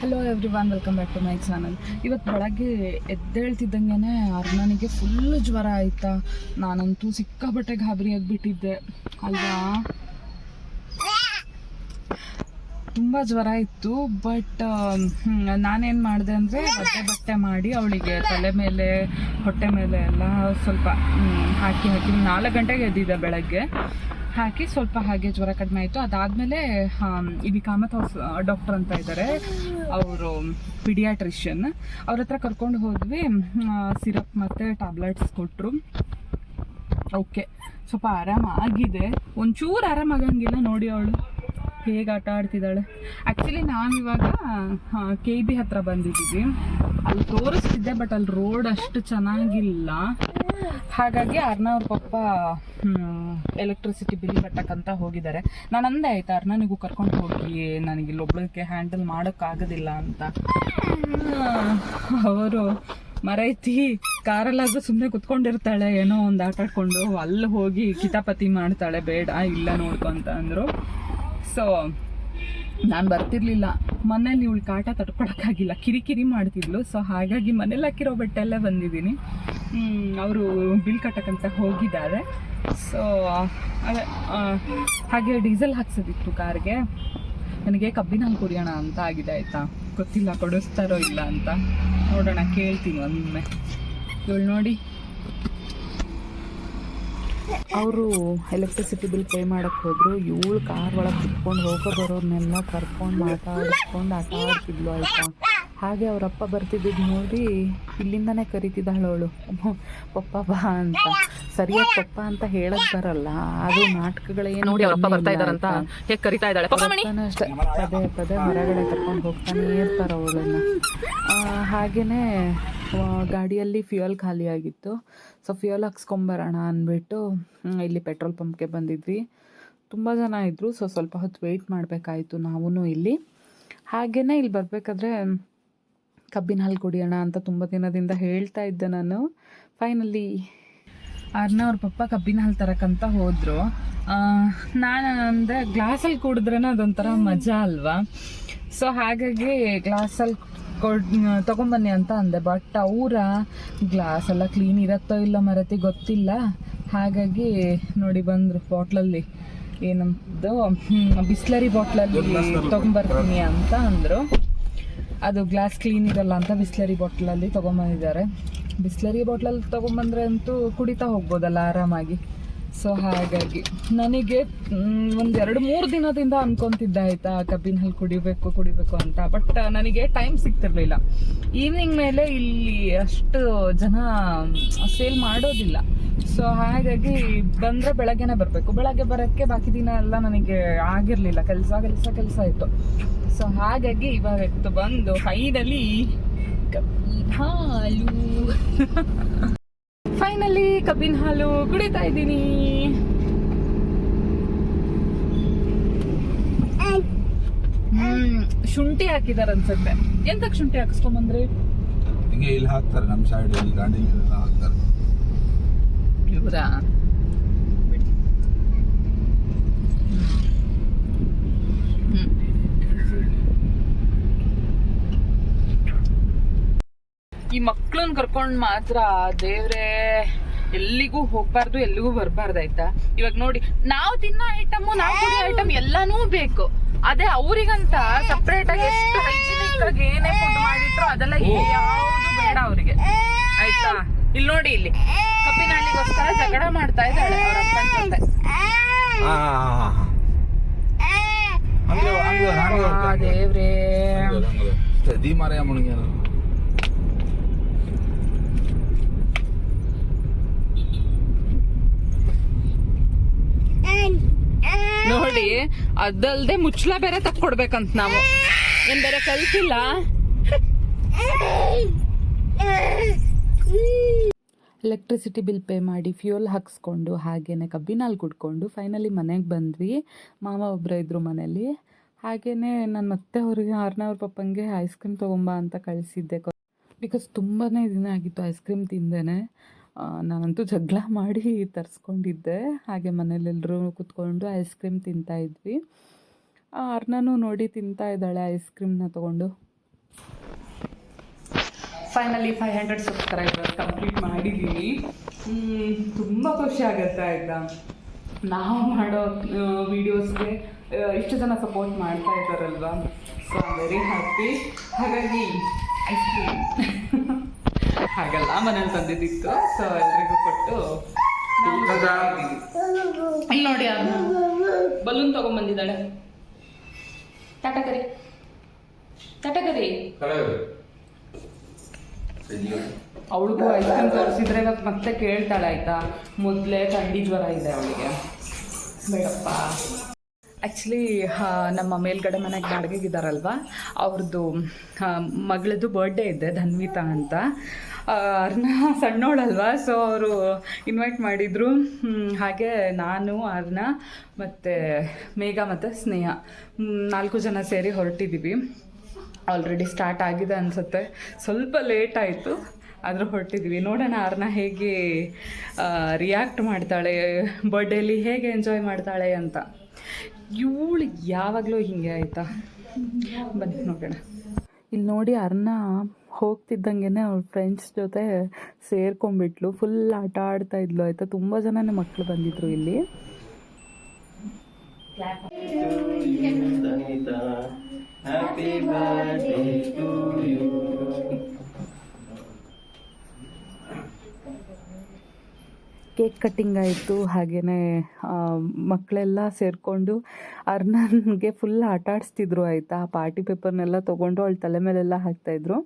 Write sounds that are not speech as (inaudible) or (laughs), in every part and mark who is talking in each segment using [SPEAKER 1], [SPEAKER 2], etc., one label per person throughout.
[SPEAKER 1] Hello everyone welcome back to my channel ಇವತ್ತು ಬೆಳಗ್ಗೆ ಎದ್ದೇಳ್ತಿದ್ದಂಗೆ ಅರ್ಣನಿಗೆ full ಜ್ವರ ಆಯ್ತಾ. ನಾನಂತೂ ಸಿಕ್ಕಾಬಟ್ಟೆ ಗಾಬರಿ ಆಗಿಬಿಟ್ಟಿದ್ದೆ. ಅಲ್ವಾ? ತುಂಬ ಜ್ವರ ಇತ್ತು ಬಟ್ ನಾನೇನು ಮಾಡಿದೆ ಅಂದರೆ ಬಟ್ಟೆ ಬಟ್ಟೆ ಮಾಡಿ ಅವಳಿಗೆ ತಲೆ ಮೇಲೆ, ಹೊಟ್ಟೆ ಮೇಲೆ ಎಲ್ಲ ಸ್ವಲ್ಪ ಹಾಕಿ ಹಾಕಿ ನಾಲ್ಕು ಗಂಟೆಗೆ ಎದ್ದಿದ್ದೆ ಬೆಳಗ್ಗೆ. ಹಾಕಿ ಸ್ವಲ್ಪ ಹಾಗೆ ಜ್ವರ ಕಡಿಮೆ ಆಯಿತು. ಅದಾದಮೇಲೆ ಇಲ್ಲಿ ಕಾಮತ್ ಹೌಸ್ ಡಾಕ್ಟರ್ ಅಂತ ಇದ್ದಾರೆ. ಅವರು ಪಿಡಿಯಾಟ್ರಿಷಿಯನ್. ಅವ್ರ ಹತ್ರ ಕರ್ಕೊಂಡು ಹೋದ್ವಿ. ಸಿರಪ್ ಮತ್ತು ಟ್ಯಾಬ್ಲೆಟ್ಸ್ ಕೊಟ್ಟರು ಓಕೆ. ಸ್ವಲ್ಪ ಆರಾಮಾಗಿದೆ ಒಂಚೂರು ಆರಾಮಾಗಂಗಿಲ್ಲ ನೋಡಿ ಅವಳು. ಹೇಗೆ ಆಟ ಆಡ್ತಿದ್ದಾಳೆ. ಆ್ಯಕ್ಚುಲಿ ನಾವಿವಾಗ ಕೆ ಬಿ ಹತ್ರ ಬಂದಿದ್ದೀವಿ. ಅಲ್ಲಿ ತೋರಿಸ್ತಿದ್ದೆ ಬಟ್ ಅಲ್ಲಿ ರೋಡ್ ಅಷ್ಟು ಚೆನ್ನಾಗಿಲ್ಲ. ಹಾಗಾಗಿ ಅರ್ನವ್ರ ಪಪ್ಪ ಎಲೆಕ್ಟ್ರಿಸಿಟಿ ಬಿಲ್ ಕಟ್ಟಕ್ಕಂತ ಹೋಗಿದ್ದಾರೆ. ನಾನು ಅಂದೆ ಆಯ್ತಾ, ಅರ್ಣನಿಗೂ ಕರ್ಕೊಂಡು ಹೋಗಿ, ನನಗೆ ಇಲ್ಲೊಬ್ಳಕ್ಕೆ ಹ್ಯಾಂಡಲ್ ಮಾಡೋಕ್ಕಾಗೋದಿಲ್ಲ ಅಂತ. ಅವರು ಮರೈತಿ, ಕಾರಲ್ಲಾದ್ರೂ ಸುಮ್ಮನೆ ಕುತ್ಕೊಂಡಿರ್ತಾಳೆ, ಏನೋ ಒಂದು ಆಟಾಡ್ಕೊಂಡು ಅಲ್ಲಿ ಹೋಗಿ ಕಿತಾಪತಿ ಮಾಡ್ತಾಳೆ, ಬೇಡ, ಇಲ್ಲ ನೋಡ್ಕೊಂತ ಅಂದರು. ಸೊ ನಾನು ಬರ್ತಿರ್ಲಿಲ್ಲ. ಮನೇಲಿ ಇವಳು ಕಾಟ ತಡ್ಕೊಳಕ್ಕಾಗಿಲ್ಲ, ಕಿರಿಕಿರಿ ಮಾಡ್ತಿದ್ಲು. ಸೊ ಹಾಗಾಗಿ ಮನೇಲಿ ಹಾಕಿರೋ ಬಟ್ಟೆಲ್ಲೇ ಬಂದಿದ್ದೀನಿ. ಅವರು ಬಿಲ್ ಕಟ್ಟಕ್ಕಂತ ಹೋಗಿದ್ದಾರೆ. ಸೊ ಅದೇ ಹಾಗೆ ಡೀಸೆಲ್ ಹಾಕ್ಸೋದಿತ್ತು ಕಾರ್ಗೆ. ನನಗೆ ಕಬ್ಬಿನ ಕುಡಿಯೋಣ ಅಂತ ಆಗಿದೆ ಆಯಿತಾ? ಗೊತ್ತಿಲ್ಲ, ಕೊಡಿಸ್ತಾರೋ ಇಲ್ಲ ಅಂತ. ನೋಡೋಣ, ಕೇಳ್ತೀನಿ ಒಮ್ಮೆ. ಇವಳು ನೋಡಿ. ಅವರು ಎಲೆಕ್ಟ್ರಿಸಿಟಿ ಬಿಲ್ ಪೇ ಮಾಡಕ್ಕೆ ಹೋದ್ರು. ಇವಳು ಕಾರ್ ಒಳಗೆ ಕುತ್ಕೊಂಡು ಹೋಗೋ ಬರೋರ್ನೆಲ್ಲ ಕರ್ಕೊಂಡು ಮಾತಾಡಿಸ್ಕೊಂಡು ಆಟ ಆಡ್ತಿದ್ಲು ಆಯ್ತಾ? ಹಾಗೆ ಅವರಪ್ಪ ಬರ್ತಿದ್ದಿದ್ದು ನೋಡಿ ಇಲ್ಲಿಂದನೇ ಕರಿತಿದ್ದಾಳು ಅವಳು ಪಪ್ಪ ಬಾ ಅಂತ. ಸರಿಯಾಗಿ ಪಪ್ಪ ಅಂತ ಹೇಳಕ್ ಬರಲ್ಲ. ಅದು ನಾಟಕಗಳೇನು
[SPEAKER 2] ನೋಡಿ ಅವರಪ್ಪ ಬರ್ತಾ ಇದಾರಂತ ಹೇಗೆ ಕರಿತಾ ಇದ್ದಾಳೆ?
[SPEAKER 1] ಅಷ್ಟೇ. ಪದೇ ಪದೇ ಹೊರಗಡೆ ಕರ್ಕೊಂಡು ಹೋಗ್ತಾನೆ ಇರ್ತಾರ ಅವಳನ್ನ. ಹಾಗೇನೆ ಗಾಡಿಯಲ್ಲಿ ಫ್ಯೂಯಲ್ ಖಾಲಿ ಆಗಿತ್ತು. ಸೊ ಫ್ಯೂಯಲ್ ಹಾಕ್ಸ್ಕೊಂಬರೋಣ ಅಂದ್ಬಿಟ್ಟು ಇಲ್ಲಿ ಪೆಟ್ರೋಲ್ ಪಂಪ್ಗೆ ಬಂದಿದ್ವಿ. ತುಂಬ ಜನ ಇದ್ದರು ಸೊ ಸ್ವಲ್ಪ ಹೊತ್ತು ವೆಯ್ಟ್ ಮಾಡಬೇಕಾಯಿತು ನಾವೂ ಇಲ್ಲಿ. ಹಾಗೆಯೇ ಇಲ್ಲಿ ಬರಬೇಕಾದ್ರೆ ಕಬ್ಬಿನ ಹಾಲು ಕುಡಿಯೋಣ ಅಂತ ತುಂಬ ದಿನದಿಂದ ಹೇಳ್ತಾ ಇದ್ದೆ ನಾನು. ಫೈನಲಿ ಅರ್ನ ಅವ್ರ ಪಪ್ಪ ಕಬ್ಬಿನ ಹಾಲು ತರಕಂತ ಹೋದ್ರು. ನಾನು ಅಂದರೆ ಗ್ಲಾಸಲ್ಲಿ ಕುಡಿದ್ರೇ ಅದೊಂಥರ ಮಜಾ ಅಲ್ವಾ? ಸೊ ಹಾಗಾಗಿ ಗ್ಲಾಸಲ್ಲಿ ಕೊಡ್ ತೊಗೊಂಬನ್ನಿ ಅಂತ ಅಂದೆ. ಬಟ್ ಅವರ ಗ್ಲಾಸ್ ಎಲ್ಲ ಕ್ಲೀನ್ ಇರತ್ತೋ ಇಲ್ಲ ಮರತಿ ಗೊತ್ತಿಲ್ಲ. ಹಾಗಾಗಿ ನೋಡಿ ಬಂದರು ಬಾಟ್ಲಲ್ಲಿ. ಏನಂತದ್ದು ಬಿಸ್ಲರಿ ಬಾಟ್ಲಲ್ಲಿ ತೊಗೊಂಬರ್ತೀನಿ ಅಂತ ಅಂದರು. ಅದು ಗ್ಲಾಸ್ ಕ್ಲೀನ್ ಇರಲ್ಲ ಅಂತ ಬಿಸ್ಲರಿ ಬಾಟ್ಲಲ್ಲಿ ತೊಗೊಂಬಂದಿದ್ದಾರೆ. ಬಿಸ್ಲರಿ ಬಾಟ್ಲಲ್ಲಿ ತೊಗೊಂಬಂದ್ರೆ ಅಂತೂ ಕುಡಿತಾ ಹೋಗ್ಬೋದಲ್ಲ ಆರಾಮಾಗಿ. ಸೊ ಹಾಗಾಗಿ ನನಗೆ ಒಂದು ಎರಡು ಮೂರು ದಿನದಿಂದ ಅನ್ಕೊಂತಿದ್ದ ಆಯ್ತಾ ಕಬ್ಬಿನ ಹಾಲು ಕುಡಿಬೇಕು ಕುಡಿಬೇಕು ಅಂತ. ಬಟ್ ನನಗೆ ಟೈಮ್ ಸಿಗ್ತಿರ್ಲಿಲ್ಲ. ಈವ್ನಿಂಗ್ ಮೇಲೆ ಇಲ್ಲಿ ಅಷ್ಟು ಜನ ಸೇಲ್ ಮಾಡೋದಿಲ್ಲ. ಸೊ ಹಾಗಾಗಿ ಬಂದರೆ ಬೆಳಗ್ಗೆನೇ ಬರಬೇಕು. ಬೆಳಗ್ಗೆ ಬರೋಕ್ಕೆ ಬಾಕಿ ದಿನ ಎಲ್ಲ ನನಗೆ ಆಗಿರಲಿಲ್ಲ. ಕೆಲಸ ಕೆಲಸ ಕೆಲಸ ಇತ್ತು. ಸೊ ಹಾಗಾಗಿ ಇವಾಗ ಇತ್ತು ಬಂದು ಫೈನಲಿ ಕಬ್ಬಿನ ಹಾಲು. (laughs) ಫೈನಲಿ ಕಬ್ಬಿನ ಹಾಲು ಕುಡಿತಾ ಇದ್ದೀನಿ. ಶುಂಠಿ ಹಾಕಿದಾರ ಅನ್ಸುತ್ತೆ. ಎಂತಕ್ ಶುಂಠಿ ಹಾಕಿಸ್ಕೊಂಬಂದ್ರಿ?
[SPEAKER 3] ಇಲ್ಲಿ ಹಾಕ್ತಾರೆ, ನಮ್ಮ ಸೈಡ್ ಎಲ್ಲ ಹಾಕ್ತಾರೆ.
[SPEAKER 1] ಇವರಾ. ಈ ಮಕ್ಳನ್ನ ಕರ್ಕೊಂಡ್ ಮಾತ್ರ ದೇವ್ರೆ ಎಲ್ಲಿಗೂ ಹೋಗ್ಬಾರ್ದು ಎಲ್ಲಿಗೂ ಬರ್ಬಾರ್ದು ಆಯ್ತಾ? ಇವಾಗ ನೋಡಿ ನಾವು ತಿನ್ನೋ ಐಟಮ್ ನಾವು ಕುಡಿಯೋ ಐಟಮ್ ಎಲ್ಲಾನು ಬೇಕು. ಅದೇ ಅವ್ರಿಗಂತ ಸಪ್ರೇಟ್ ಆಗಿ ಎಷ್ಟು ಹೈಜಿನಿಕ್ ಆಗಿ ಏನೇ ಫುಡ್ ಮಾಡಿಟ್ರು ಅದೆಲ್ಲ ಆಯ್ತಾ ಇಲ್ಲಿ ನೋಡಿ ಇಲ್ಲಿ. ಕಬ್ಬಿನ ಹಾಲಿಗೋಸ್ಕರ ಜಗಳ ಮಾಡ್ತಾ ಇದ್ದಾಳೆ ಅವ್ರ ಅಪ್ಪನ ಜೊತೆ. ಆ ದೇವ್ರೇ ನೋಡಿ ಅದಲ್ದೆ ಮುಚ್ಚಳ ಬೇರೆ ತಕ್ಕೊಡ್ಬೇಕಂತ ನಾವು. ಏನ್ ಬೇರೆ ಕಲ್ಸಿಲ್ಲ? ಎಲೆಕ್ಟ್ರಿಸಿಟಿ ಬಿಲ್ ಪೇ ಮಾಡಿ ಫ್ಯೂಯಲ್ ಹಾಕ್ಸ್ಕೊಂಡು ಹಾಗೆಯೇ ಕಬ್ಬಿನಲ್ಲಿ ಕುಡ್ಕೊಂಡು ಫೈನಲಿ ಮನೆಗೆ ಬಂದ್ವಿ. ಮಾಮ ಒಬ್ಬರ ಇದ್ರು ಮನೇಲಿ. ಹಾಗೆಯೇ ನಾನು ಮತ್ತೆ ಅವ್ರಿಗೆ ಅವ್ರ ಪಪ್ಪಂಗೆ ಐಸ್ ಕ್ರೀಮ್ ತೊಗೊಂಬ ಅಂತ ಕಳಿಸಿದ್ದೆ. ಬಿಕಾಸ್ ತುಂಬಾ ದಿನ ಆಗಿತ್ತು ಐಸ್ ಕ್ರೀಮ್ ತಿಂದೇನೆ. ನಾನಂತೂ ಜಗಳ ಮಾಡಿ ತರಿಸ್ಕೊಂಡಿದ್ದೆ. ಹಾಗೆ ಮನೇಲೆಲ್ಲರೂ ಕೂತ್ಕೊಂಡು ಐಸ್ ಕ್ರೀಮ್ ತಿಂತಾ ಇದ್ವಿ. ಅರ್ನೂ ನೋಡಿ ತಿಂತಾ ಇದ್ದಾಳೆ ಐಸ್ ಕ್ರೀಮ್ನ ತೊಗೊಂಡು. Finally five hundred subscriber complete ಮಾಡಿದ್ದೀನಿ ತುಂಬ ಖುಷಿ ಆಗುತ್ತೆ ಆಯಿತಾ? ನಾವು ಮಾಡೋ ವೀಡಿಯೋಸ್ಗೆ ಇಷ್ಟು ಜನ ಸಪೋರ್ಟ್ ಮಾಡ್ತಾ ಇದ್ದಾರಲ್ವಾ? ಸೊ ಐ ವೆರಿ ಹ್ಯಾಪಿ ಹಾಗಾಗಿ ಐಸ್ ಕ್ರೀಮ್ ಹಾಗಲ್ಲ ಮನೇಲಿ ತಂದಿದ್ದಿತ್ತು. ಸೊ ಎಲ್ರಿಗೂ ಕೊಟ್ಟು ಇಲ್ಲಿ ನೋಡಿ ಅದು ಬಲೂನ್ ತಗೊಂಡ್ಬಂದಿದ್ದಾಳೆ ಟಾಟಾ ಕರಿ. ಟಾಟಾ ಕರಿ. ಅವಳಿಗೂ ಐಸ್ ಕ್ರೀಮ್ ತೋರಿಸಿದ್ರೆ ಇವತ್ತು ಮತ್ತೆ ಕೇಳ್ತಾಳೆ ಆಯ್ತಾ? ಮೊದಲೇ ಥಂಡಿ ಜ್ವರ ಇದೆ ಅವಳಿಗೆ. ಬೇಡಪ್ಪ. ಆ್ಯಕ್ಚುಲಿ ನಮ್ಮ ಮೇಲ್ಗಡೆ ಮನೆಗೆ ಬಾಡಿಗೆಗಿದ್ದಾರಲ್ವ ಅವ್ರದ್ದು ಮಗಳದ್ದು ಬರ್ಡೇ ಇದೆ ಧನ್ವಿತಾ ಅಂತ. ಅವ್ರನ್ನ ಸಣ್ಣೋಳಲ್ವಾ? ಸೊ ಅವರು ಇನ್ವೈಟ್ ಮಾಡಿದರು. ಹಾಗೆ ನಾನು ಅರ್ನ ಮತ್ತು ಮೇಘ ಮತ್ತು ಸ್ನೇಹ. ನಾಲ್ಕು ಜನ ಸೇರಿ ಹೊರಟಿದ್ದೀವಿ ಆಲ್ರೆಡಿ ಸ್ಟಾರ್ಟ್ ಆಗಿದೆ ಅನಿಸುತ್ತೆ. ಸ್ವಲ್ಪ ಲೇಟ್ ಆಯಿತು, ಆದರೂ ಹೊರಟಿದ್ವಿ. ನೋಡೋಣ ಅವ್ರನ್ನ ಹೇಗೆ ರಿಯಾಕ್ಟ್ ಮಾಡ್ತಾಳೆ ಬರ್ಡೇಲಿ ಹೇಗೆ ಎಂಜಾಯ್ ಮಾಡ್ತಾಳೆ ಅಂತ. ಇವಳು ಯಾವಾಗಲೂ ಹಿಂಗೆ ಆಯಿತಾ? ಬನ್ನಿ, ನೋಡೋಣ. ಇಲ್ಲಿ ನೋಡಿ ಅರ್ನ ಹೋಗ್ತಿದ್ದಂಗೆ ಅವ್ರ ಫ್ರೆಂಡ್ಸ್ ಜೊತೆ ಸೇರ್ಕೊಂಡ್ಬಿಟ್ಲು. ಫುಲ್ ಆಟ ಆಡ್ತಾ ಇದ್ಲು, ಆಯಿತಾ? ತುಂಬ ಜನನೇ ಮಕ್ಕಳು ಬಂದಿದ್ರು ಇಲ್ಲಿ.
[SPEAKER 4] Birthday to you.
[SPEAKER 1] Cake cutting ಆಯಿತು ಹಾಗೆಯೇ ಮಕ್ಕಳೆಲ್ಲ ಸೇರಿಕೊಂಡು ಅರ್ನನ್ಗೆ ಫುಲ್ ಆಟ ಆಡಿಸ್ತಿದ್ರು ಆಯಿತಾ? ಆ ಪಾರ್ಟಿ ಪೇಪರ್ನೆಲ್ಲ ತೊಗೊಂಡು ಅವಳು ತಲೆ ಮೇಲೆಲ್ಲ ಹಾಕ್ತಾಯಿದ್ರು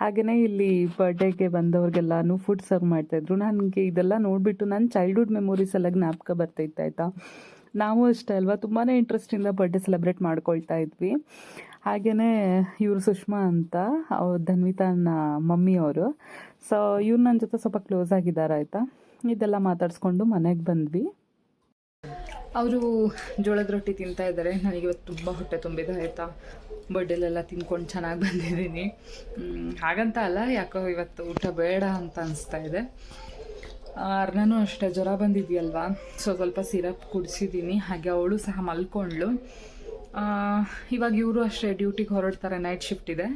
[SPEAKER 1] ಹಾಗೆಯೇ ಇಲ್ಲಿ ಬರ್ಡೇಗೆ ಬಂದವ್ರಿಗೆಲ್ಲನೂ ಫುಡ್ ಸರ್ವ್ ಮಾಡ್ತಾಯಿದ್ರು ನನಗೆ ಇದೆಲ್ಲ ನೋಡಿಬಿಟ್ಟು ನನ್ನ ಚೈಲ್ಡ್ಹುಡ್ ಮೆಮೊರೀಸ್ ಎಲ್ಲ ಜ್ಞಾಪಕ ಬರ್ತೈತೆ ಆಯಿತಾ? ನಾವು ಅಷ್ಟೇ ಅಲ್ವಾ? ತುಂಬಾ ಇಂಟ್ರೆಸ್ಟಿಂದ ಬರ್ಡೇ ಸೆಲೆಬ್ರೇಟ್ ಮಾಡ್ಕೊಳ್ತಾ ಇದ್ವಿ. ಹಾಗೆಯೇ ಇವರು ಸುಷ್ಮಾ ಅಂತ, ಅವ್ರು ಧನ್ವಿತಾನ ಮಮ್ಮಿ ಅವರು. ಸೊ ಇವ್ರು ನನ್ನ ಜೊತೆ ಸ್ವಲ್ಪ ಕ್ಲೋಸ್ ಆಗಿದ್ದಾರೆ, ಆಯಿತಾ? ಇದೆಲ್ಲ ಮಾತಾಡಿಸ್ಕೊಂಡು ಮನೆಗೆ ಬಂದ್ವಿ. ಅವರು ಜೋಳದ ರೊಟ್ಟಿ ತಿಂತಾ ಇದ್ದಾರೆ. ನನಗೆ ಇವತ್ತು ತುಂಬ ಹೊಟ್ಟೆ ತುಂಬಿದೆ, ಆಯಿತಾ? ಬಡ್ಡೆಲೆಲ್ಲ ತಿನ್ಕೊಂಡು ಚೆನ್ನಾಗಿ ಬಂದಿದ್ದೀನಿ. ಹಾಗಂತ ಅಲ್ಲ, ಯಾಕೋ ಇವತ್ತು ಊಟ ಬೇಡ ಅಂತ ಅನಿಸ್ತಾ ಇದೆ. ಅರ್ನೂ ಅಷ್ಟೇ, ಜ್ವರ ಬಂದಿದೆಯಲ್ವಾ? ಸೊ ಸ್ವಲ್ಪ ಸಿರಪ್ ಕುಡಿಸಿದ್ದೀನಿ. ಹಾಗೆ ಅವಳು ಸಹ ಮಲ್ಕೊಂಡ್ಳು. ಇವಾಗ ಇವರು ಅಷ್ಟೇ ಡ್ಯೂಟಿಗೆ ಹೊರಡ್ತಾರೆ ನೈಟ್ ಶಿಫ್ಟ್ ಇದೆ.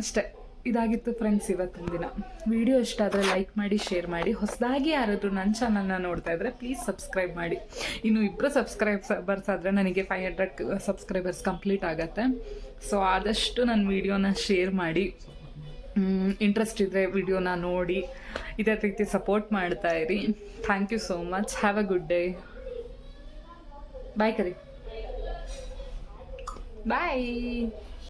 [SPEAKER 1] ಅಷ್ಟೇ, ಇದಾಗಿತ್ತು ಫ್ರೆಂಡ್ಸ್ ಇವತ್ತಿನ ದಿನ. ವಿಡಿಯೋ ಇಷ್ಟ ಆದರೆ ಲೈಕ್ ಮಾಡಿ ಶೇರ್ ಮಾಡಿ. ಹೊಸದಾಗಿ ಯಾರಾದರೂ ನನ್ನ ಚಾನಲ್ನ ನೋಡ್ತಾ ಇದ್ದರೆ ಪ್ಲೀಸ್ ಸಬ್ಸ್ಕ್ರೈಬ್ ಮಾಡಿ. ಇನ್ನು ಇಬ್ಬರು ಸಬ್ಸ್ಕ್ರೈಬರ್ಸ್ ಆದರೆ ನನಗೆ ಫೈವ್ ಹಂಡ್ರೆಡ್ ಸಬ್ಸ್ಕ್ರೈಬರ್ಸ್ ಕಂಪ್ಲೀಟ್ ಆಗುತ್ತೆ. ಸೊ ಆದಷ್ಟು ನನ್ನ ವಿಡಿಯೋನ ಶೇರ್ ಮಾಡಿ. ಇಂಟ್ರೆಸ್ಟ್ ಇದ್ದರೆ ವಿಡಿಯೋನ ನೋಡಿ. ಇದೇ ರೀತಿ ಸಪೋರ್ಟ್ ಮಾಡ್ತಾ ಇರಿ. Thank you so much have a good day bye curry. Bye